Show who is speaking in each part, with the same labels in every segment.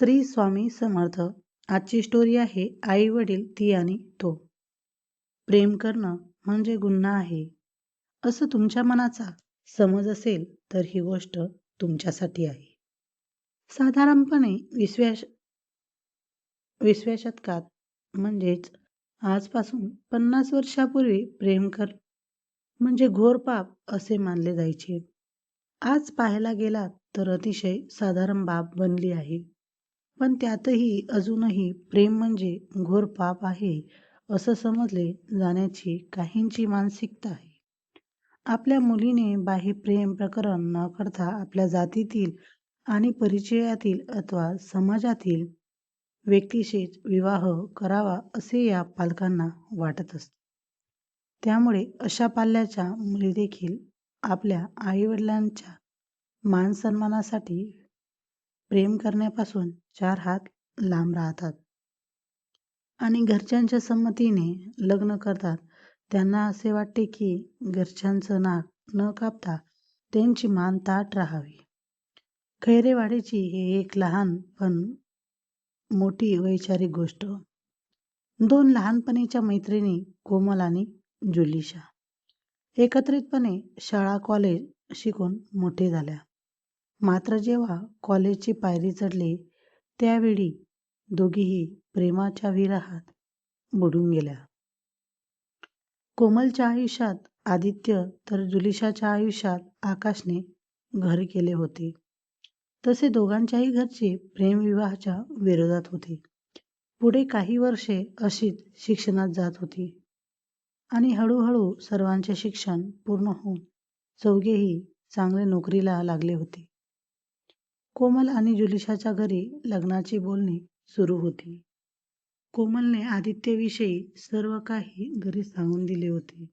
Speaker 1: श्री स्वामी समर्थ. आजची स्टोरी आहे आई वडील ती आणि तो. प्रेम करणं म्हणजे गुन्हा आहे. असं तुमच्या मनाचा समज असेल तर ही गोष्ट तुमच्यासाठी आहे. साधारणपणे विसव्या विसव्या शतकात म्हणजेच आजपासून पन्नास वर्षापूर्वी प्रेम कर म्हणजे घोर पाप असे मानले जायचे. आज पाहायला गेलात तर अतिशय साधारण बाब बनली आहे. पण त्यातही अजूनही प्रेम म्हणजे घोर पाप आहे असं समजले जाण्याची काहींची मानसिकता आहे. आपल्या मुलीने बाह्य प्रेम प्रकरण न करता आपल्या जातीतील आणि परिचयातील अथवा समाजातील व्यक्तीशीच विवाह करावा असे या पालकांना वाटत असते. त्यामुळे अशा पाल्याच्या मुली देखील आपल्या आईवडिलांच्या मानसन्मानासाठी प्रेम करण्यापासून चार हात लांब राहतात. आणि घरच्यांच्या संमतीने लग्न करतात. त्यांना असे वाटते की घरच्यांचं नाक न कापता त्यांची मान ताट राहावी. खैरेवाडीची हे एक लहान पण मोठी वैचारिक गोष्ट. दोन लहानपणीच्या मैत्रिणी कोमल आणि जुलिशा. एकत्रितपणे शाळा कॉलेज शिकून मोठे झाल्या. मात्र जेव्हा कॉलेजची पायरी चढली त्यावेळी दोघीही प्रेमाच्या विरहात बुडून गेल्या. कोमलच्या आयुष्यात आदित्य तर जुलिशाच्या आयुष्यात आकाशने घर केले होते. तसे दोघांच्याही घरचे प्रेमविवाहाच्या विरोधात होते. पुढे काही वर्षे अशीच शिक्षणात जात होती. आणि हळूहळू सर्वांचे शिक्षण पूर्ण होऊन चौघेही चांगले नोकरीला लागले होते. कोमल आणि जुलिशाच्या घरी लग्नाची बोलणी सुरू होती. कोमलने आदित्यविषयी सर्व काही घरी सांगून दिले होते.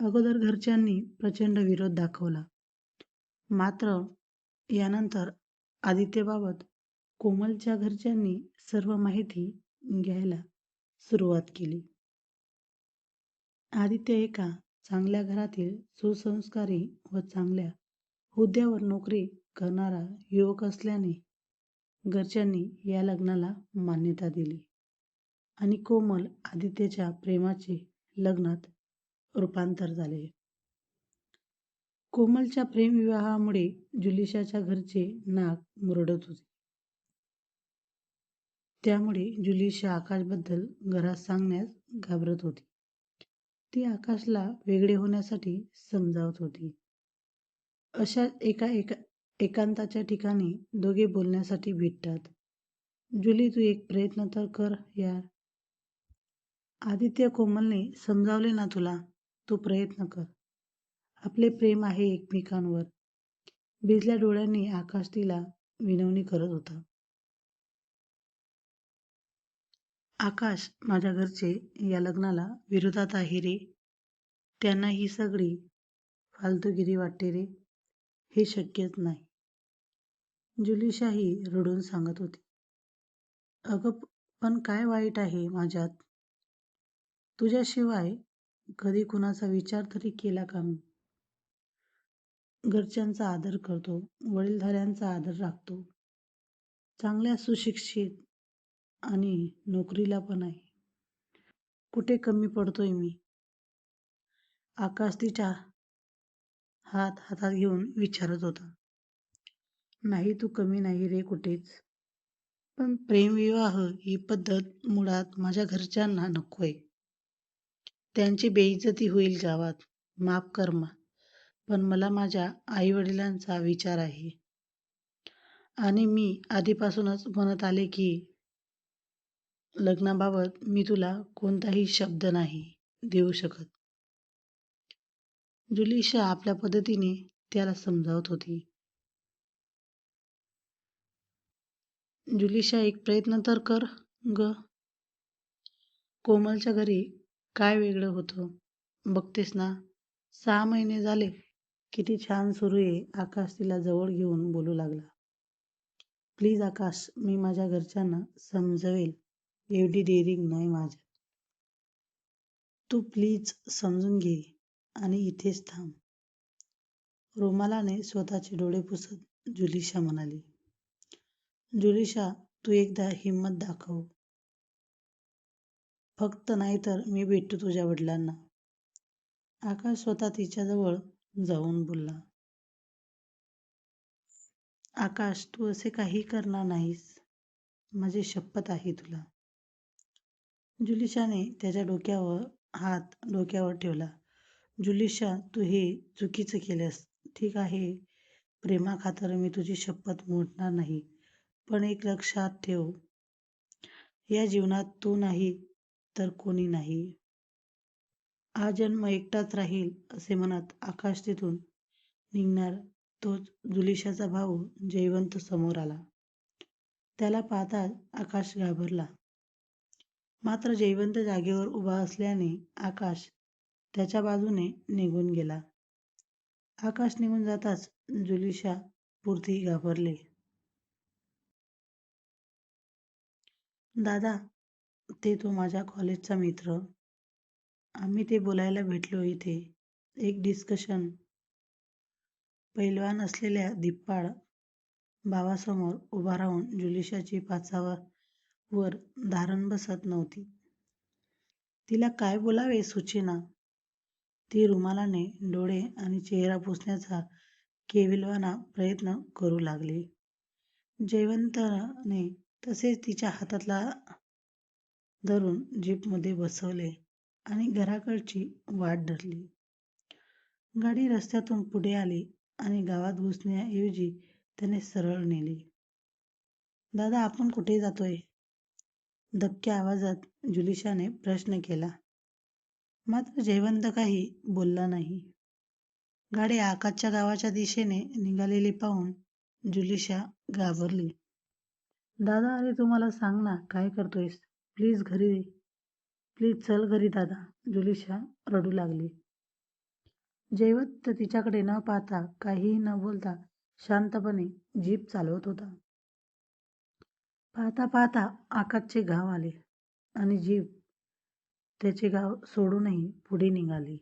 Speaker 1: अगोदर घरच्यांनी प्रचंड विरोध दाखवला. मात्र यानंतर आदित्यबाबत कोमलच्या घरच्यांनी सर्व माहिती घ्यायला सुरुवात केली. आदित्य एका चांगल्या घरातील सुसंस्कारी व चांगल्या हुद्द्यावर नोकरी करणारा युवक असल्याने घरच्यांनी या लग्नाला मान्यता दिली आणि कोमल आदित्यच्या प्रेमाचे लग्नात रूपांतर झाले. कोमलच्या प्रेमविवाहामुळे जुलिशाच्या घरचे नाक मुरडत होते. त्यामुळे जुलिशा आकाशबद्दल घरात सांगण्यास घाबरत होती. ती आकाशला वेगळे होण्यासाठी समजावत होती. अशा एका एका एकांताच्या ठिकाणी दोघे बोलण्यासाठी भेटतात. जुली तू एक प्रयत्न तर कर यार. आदित्य कोमलने समजावले ना तुला तू प्रयत्न कर. आपले प्रेम आहे एकमेकांवर. भिजल्या डोळ्यांनी आकाश तिला विनवणी करत होता. आकाश माझ्या घरचे या लग्नाला विरोधात आहे रे. त्यांना ही सगळी फालतूगिरी वाटते रे. हे शक्यच नाही. जुलिशाही रडून सांगत होती. अगं पण काय वाईट आहे माझ्यात? तुझ्याशिवाय कधी कुणाचा विचार तरी केला का मी? घरच्यांचा आदर करतो वडीलधाऱ्यांचा आदर राखतो. चांगल्या सुशिक्षित आणि नोकरीला पण आहे. कुठे कमी पडतोय मी? आकाश तिच्या हात हातात घेऊन विचारत होता. नाही तू कमी नाही रे कुठेच. पण प्रेमविवाह ही पद्धत मुळात माझ्या घरच्यांना नकोय. त्यांची बेइज्जती होईल गावात. माफ कर मा. पण मला माझ्या आई वडिलांचा विचार आहे. आणि मी आधीपासूनच म्हणत आले की लग्नाबाबत मी तुला कोणताही शब्द नाही देऊ शकत. जुलिशा आपल्या पद्धतीने त्याला समजावत होती. जुलिशा एक प्रयत्न तर कर ग. कोमलच्या घरी काय वेगळं होतं? बघतेस ना? सहा महिने झाले किती छान सुरू आहे. आकाश तिला जवळ घेऊन बोलू लागला. प्लीज आकाश मी माझ्या घरच्यांना समजवेल. एवढी डेअरिंग नाही माझ्या तू प्लीज समजून घे. आणि इथेच थांब. रुमालाने स्वतःचे डोळे पुसत जुलिशा म्हणाली जुलिशा तू एकदा हिंमत दाखव. फक्त नाहीतर मी भेटतो तुझ्या वडिलांना. आकाश स्वतः तिच्याजवळ जाऊन बोलला आकाश तू असे काही करणार नाहीस. माझी शपथ आहे तुला. जुलिशाने त्याच्या डोक्यावर हात डोक्यावर ठेवला. जुलिशा तू हे चुकीचं केलंस. ठीक आहे. प्रेमाखातर मी तुझी शपथ मोडणार नाही. पण एक लक्षात ठेव. या जीवनात तू नाही तर कोणी नाही. हा जन्म एकटाच राहील असे मनात आकाश तिथून निघणार. तोच जुलिशाचा भाऊ जयवंत समोर आला. त्याला पाहताच आकाश घाबरला. मात्र जयवंत जागेवर उभा असल्याने आकाश त्याच्या बाजूने निघून गेला. आकाश निघून जाताच जुलिशा पुरती घाबरले. दादा ते तो माझ्या कॉलेजचा मित्र. आम्ही ते बोलायला भेटलो इथे. एक डिस्कशन पैलवान असलेल्या दिप्पाळ भावासमोर उभा राहून जुलिशाची पाचावर वर धारण बसत नव्हती. तिला काय बोलावे सुचेना. ती रुमालाने डोळे आणि चेहरा पुसण्याचा केविलवाना प्रयत्न करू लागली. जयवंतने तसेच तिच्या हातातला धरून जीपमध्ये बसवले आणि घराकडची वाट धरली. गाडी रस्त्यातून पुढे आली आणि गावात घुसण्याऐवजी त्याने सरळ नेली. दादा आपण कुठे जातोय? दबक्या आवाजात जुलिशाने प्रश्न केला. मात्र जयवंत काही बोलला नाही. गाडी आकाशच्या गावाच्या दिशेने निघालेली पाहून जुलिशा घाबरली. दादा अरे तुम्हाला सांग ना काय करतोयस? प्लीज घरी प्लीज चल घरी दादा. जुलिशा रडू लागली. जयवंत तिच्याकडे न पाहता काहीही न बोलता शांतपणे जीप चालवत होता. पाहता पाहता आकाशचे गाव आले आणि जीप त्याचे गाव सोडूनही पुढे निघाली.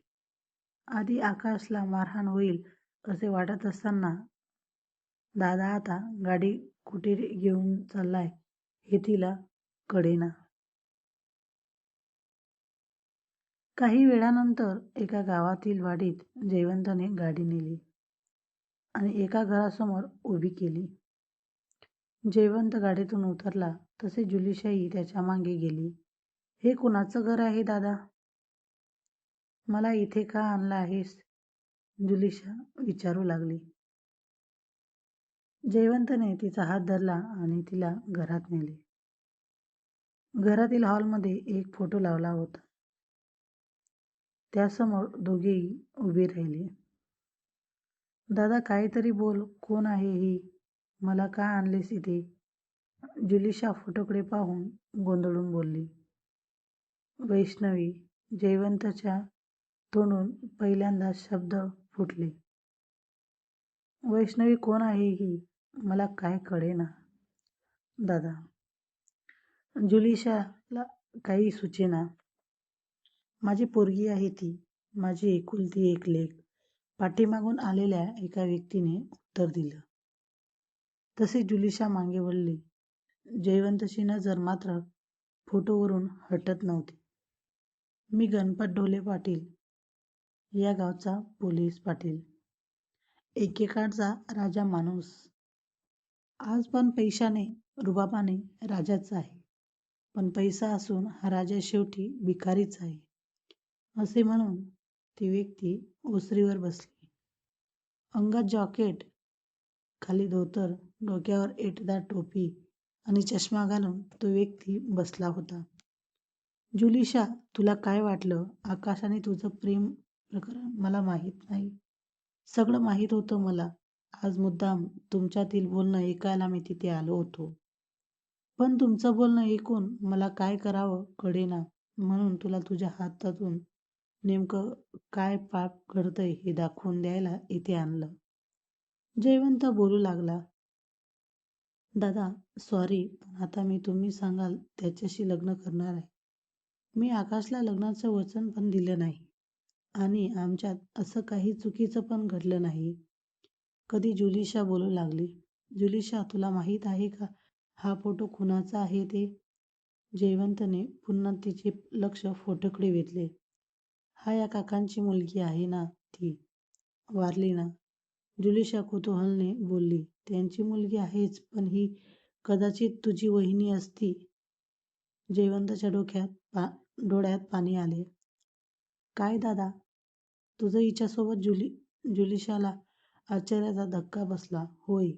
Speaker 1: आधी आकाशला मारहाण होईल असे वाटत असताना दादा आता गाडी कुठे घेऊन चाललाय हे तिला कळेना. काही वेळानंतर एका गावातील वाडीत जयवंतने गाडी नेली आणि एका घरासमोर उभी केली. जयवंत गाडीतून उतरला तसे जुलिशाही त्याच्यामागे गेली. हे कुणाचं घर आहे दादा? मला इथे का आणलं आहेस? जुलिशा विचारू लागली. जयवंतने तिचा हात धरला आणि तिला घरात नेले. घरातील हॉलमध्ये एक फोटो लावला होता. त्यासमोर दोघेही उभे राहिले. दादा काहीतरी बोल कोण आहे ही? मला का आणलेस इथे? जुलिशा फोटोकडे पाहून गोंधळून बोलली. वैष्णवी जयवंतच्या तोंडून पहिल्यांदा शब्द फुटले. वैष्णवी कोण आहे ही मला काय कळेना. दादा जुलिशाला काही सुचेना. माझी पोरगी आहे ती. माझी एकुलती एक लेख. पाठीमागून आलेल्या एका व्यक्तीने उत्तर दिलं. तसे जुलिशा मागे वळली. जयवंतची नजर मात्र फोटोवरून हटत नव्हती. मी गणपत ढोले पाटील या गावचा पोलीस पाटील. एकेकाळचा राजा माणूस. आज पण पैशाने रुबाबाने राजाच आहे. पण पैसा असून हा राजा शेवटी भिकारीच आहे असे म्हणून ती व्यक्ती ओसरीवर बसली. अंगात जॉकेट खाली धोतर डोक्यावर एटदार टोपी आणि चष्मा घालून तो व्यक्ती बसला होता. जुलिशा तुला काय वाटलं? आकाश आणि तुझं प्रेम प्रकरण मला माहीत नाही. सगळं माहीत होतं मला. आज मुद्दाम तुमच्यातील बोलणं ऐकायला मी तिथे आलो होतो. पण तुमचं बोलणं ऐकून मला काय करावं कळेना. म्हणून तुला तुझ्या हातातून नेमकं काय पाप घडतंय हे दाखवून द्यायला इथे आणलं. जयवंत बोलू लागला. दादा सॉरी पण आता मी तुम्ही सांगाल त्याच्याशी लग्न करणार आहे. मी आकाशला लग्नाचं वचन पण दिलं नाही आणि आमच्यात असं काही चुकीचं पण घडलं नाही कधी जुलिशा बोलू लागली जुलिशा तुला माहीत आहे का हा फोटो कुणाचा आहे ते? जयवंतने पुन्हा तिचे लक्ष फोटोकडे वेधले. हा या काकांची मुलगी आहे ना ती? वारली ना? जुलिशा कुतूहलाने बोलली. त्यांची मुलगी आहेच पण ही कदाचित तुझी वहिनी असती. जयवंतच्या डोळ्यात पाणी आले. काय दादा? तुझं हिच्यासोबत जुलिशाला आश्चर्याचा धक्का बसला. होय.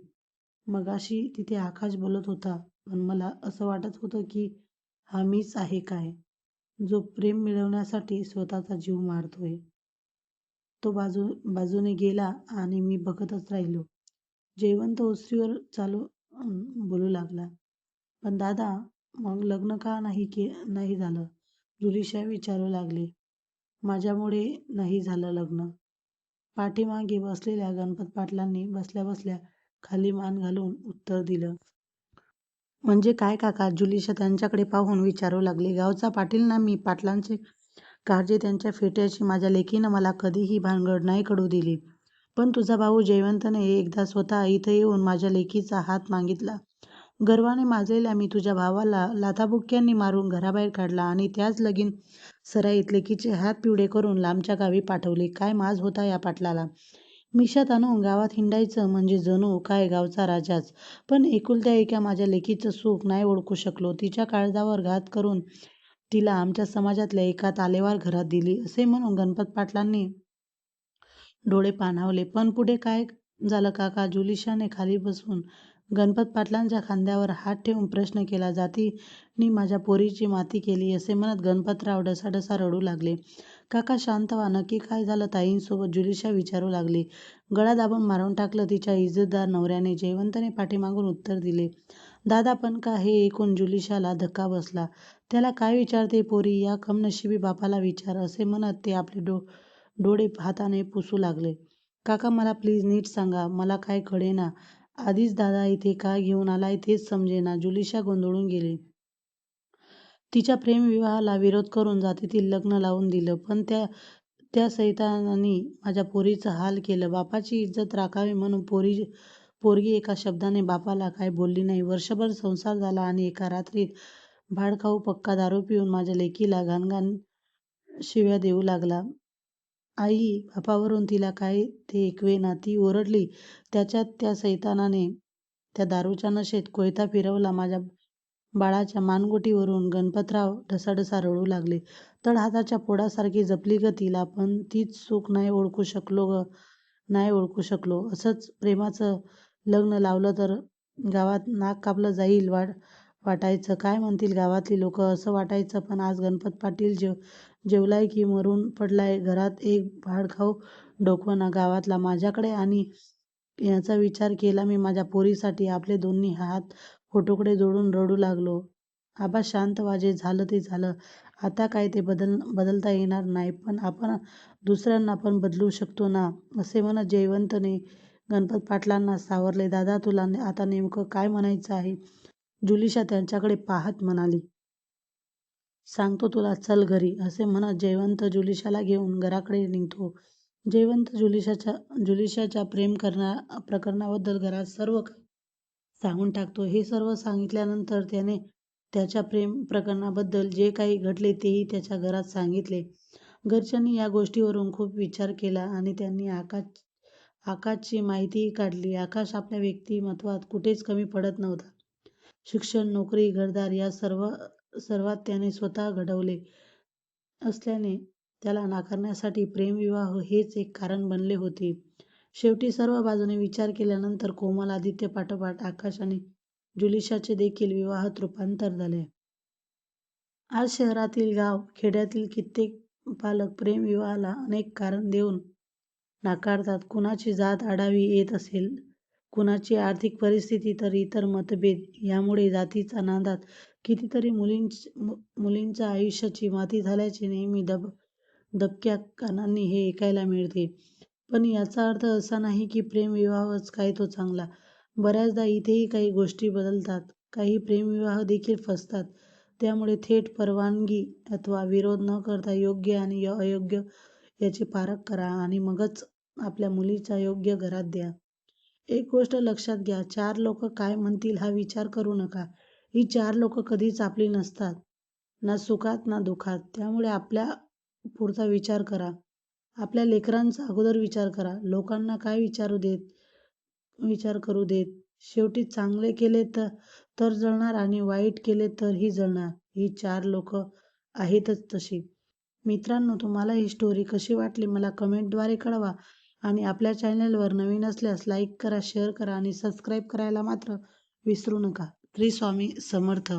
Speaker 1: मगाशी तिथे आकाश बोलत होता पण मला असं वाटत होतं की हा मीच आहे काय, जो प्रेम मिळवण्यासाठी स्वतःचा जीव मारतोय. तो बाजू बाजूने गेला आणि मी बघतच राहिलो. जयवंत ओसरीवर बोलू लागला. पण दादा, मग लग्न का नाही के नाही झालं? जुलिशा विचारू लागली. माझ्यामुळे नाही झालं लग्न. पाठीमागे बसलेल्या गणपत पाटलांनी बसल्या बसल्या खाली मान घालून उत्तर दिलं. म्हणजे काय काका? जुलिशा त्यांच्याकडे पाहून विचारू लागली. गावचा पाटील ना मी. पाटलांची काळजी त्यांच्या फेट्याची माझ्या लेकीनं मला कधीही भानगड नाही कडू दिली. पण तुझा भाऊ जयवंतने एकदा स्वतः इथं येऊन माझ्या लेकीचा हात मागितला. गर्वाने माजलेल्या मी तुझ्या भावाला लाथाबुक्क्यांनी मारून घराबाहेर काढला आणि त्याच लगीन सराईत लेकीचे हात पिवळे करून लांबच्या गावी पाठवले. काय माज होता या पाटलाला. मिशात आणून गावात हिंडायचं म्हणजे जणू काय गावचा राजाच. पण एकुलत्या एका माझ्या लेकीचं सुख नाही ओळखू शकलो. तिच्या काळजावर घात करून तिला आमच्या समाजातल्या एका तालेवार घरात दिली असे म्हणून गणपत पाटलांनी डोळे पाणावले. पण पुढे काय झालं काका? जुलिशाने खाली बसून गणपत पाटलांच्या खांद्यावर हात ठेवून प्रश्न केला. जातींनी माझ्या पोरीची माती केली असे म्हणत गणपतराव ढसाढसा रडू लागले. काका शांत व्हा. नक्की काय झालं ताईंसोबत? जुलिशा विचारू लागली. गळा दाबून मारून टाकलं तिच्या इज्जतदार नवऱ्याने, जयवंतने पाठीमागून उत्तर दिले. दादा पण का? हे ऐकून जुलिशाला धक्का बसला. त्याला काय विचारतेय पोरी? या कमनशिबी बापाला विचार असे म्हणत ते आपले डोळे हाताने पुसू लागले. काका मला प्लीज नीट सांगा. मला काय कळेना. आधीच दादा इथे का घेऊन आलाय तेच समजेना. जुलिशा गोंधळून गेली. तिच्या प्रेमविवाहाला विरोध करून जातीतील लग्न लावून दिलं. पण त्या सैतानांनी माझ्या पोरीचं हाल केलं. बापाची इज्जत राखावी म्हणून पोरगी एका शब्दाने बापाला काय बोलली नाही. वर्षभर संसार झाला आणि एका रात्रीत भाडखाऊ पक्का दारू पिऊन माझ्या लेकीला घाणघाण शिव्या देऊ लागला. आई बापावरून तिला काय ते ऐकवेना. ती ओरडली. त्याच्यात त्या सैतानाने त्या दारूच्या नशेत कोयता फिरवला माझ्या बाळाच्या मानगुटीवरून. गणपतराव ढसाढसा रडू लागले. तळहाताच्या फोडासारखी जपली गं तिला. पण तीच सुख नाही ओळखू शकलो गं. नाही ओळखू शकलो. असंच प्रेमाचं लग्न लावलं तर गावात नाक कापलं जाईल वाटायचं. काय म्हणतील गावातली लोकं असं वाटायचं. पण आज गणपत पाटील जेवलाय की मरून पडलाय घरात एक भाडखाऊ डोकवणा गावातला माझ्याकडे आणि याचा विचार केला मी माझ्या पोरीसाठी आपले दोन्ही हात फोटोकडे जोडून रडू लागलो. आबा शांत व्हा. झालं ते झालं. आता काय ते बदलता येणार नाही. पण आपण दुसऱ्यांना पण बदलू शकतो ना? असे म्हणत जयवंतने गणपत पाटलांना सावरले. दादा तुला आता नेमकं काय म्हणायचं आहे? जुलिशा त्यांच्याकडे पाहात म्हणाली. सांगतो तुला. चल घरी. असे म्हणत जयवंत जुलिशाला घेऊन घराकडे निघतो. जयवंत जुलिशाच्या प्रेम प्रकरणाबद्दल घरात सर्व काही सांगून टाकतो. हे सर्व सांगितल्यानंतर त्याने त्याच्या प्रेम प्रकरणाबद्दल जे काही घडले तेही त्याच्या घरात सांगितले. घरच्यांनी या गोष्टीवरून खूप विचार केला आणि त्यांनी आकाशची माहितीही काढली. आकाश आपल्या व्यक्तिमत्त्वात कुठेच कमी पडत नव्हता. शिक्षण, नोकरी, घरदार या सर्व सर्वात त्याने स्वतः घडवले असल्याने त्याला नाकारण्यासाठी प्रेमविवाह हेच एक कारण बनले होते. शेवटी सर्व बाजूने विचार केल्यानंतर कोमल आदित्यपाठोपाठ आकाश आणि जुलिशाचे देखील विवाहात रूपांतर झाले. आज शहरातील, गाव, खेड्यातील कित्येक पालक प्रेमविवाहाला अनेक कारण देऊन नाकारतात. कुणाची जात आडावी येत असेल, कुणाची आर्थिक परिस्थिती तर इतर मतभेद यामुळे जातीच्या नादात कितीतरी मुलींच्या आयुष्याची माती झाल्याचे नेहमी दब दबक्या कानांनी हे ऐकायला मिळते. पण याचा अर्थ असा नाही की प्रेमविवाहच काय तो चांगला. बऱ्याचदा इथेही काही गोष्टी बदलतात. काही प्रेमविवाह देखील फसतात. त्यामुळे थेट परवानगी अथवा विरोध न करता योग्य आणि अयोग्य याची पारख करा आणि मगच आपल्या मुलीच्या योग्य घरात द्या. एक गोष्ट लक्षात घ्या चार लोक काय म्हणतील हा विचार करू नका. ही चार लोक कधीच आपली नसतात ना सुखात ना दुखात. त्यामुळे आपल्या पुढचा विचार करा. आपल्या लेकरांचा अगोदर विचार करा. लोकांना काय विचारू देत विचार करू देत? शेवटी चांगले केले तर तर जळणार आणि वाईट केले तरही जळणार. ही चार लोक आहेतच तशी. मित्रांनो तुम्हाला ही स्टोरी कशी वाटली? मला कमेंटद्वारे कळवा. आणि आपल्या चॅनलवर नवीन असल्यास लाईक करा शेअर करा आणि सबस्क्राईब करायला मात्र विसरू नका. श्री स्वामी समर्थ.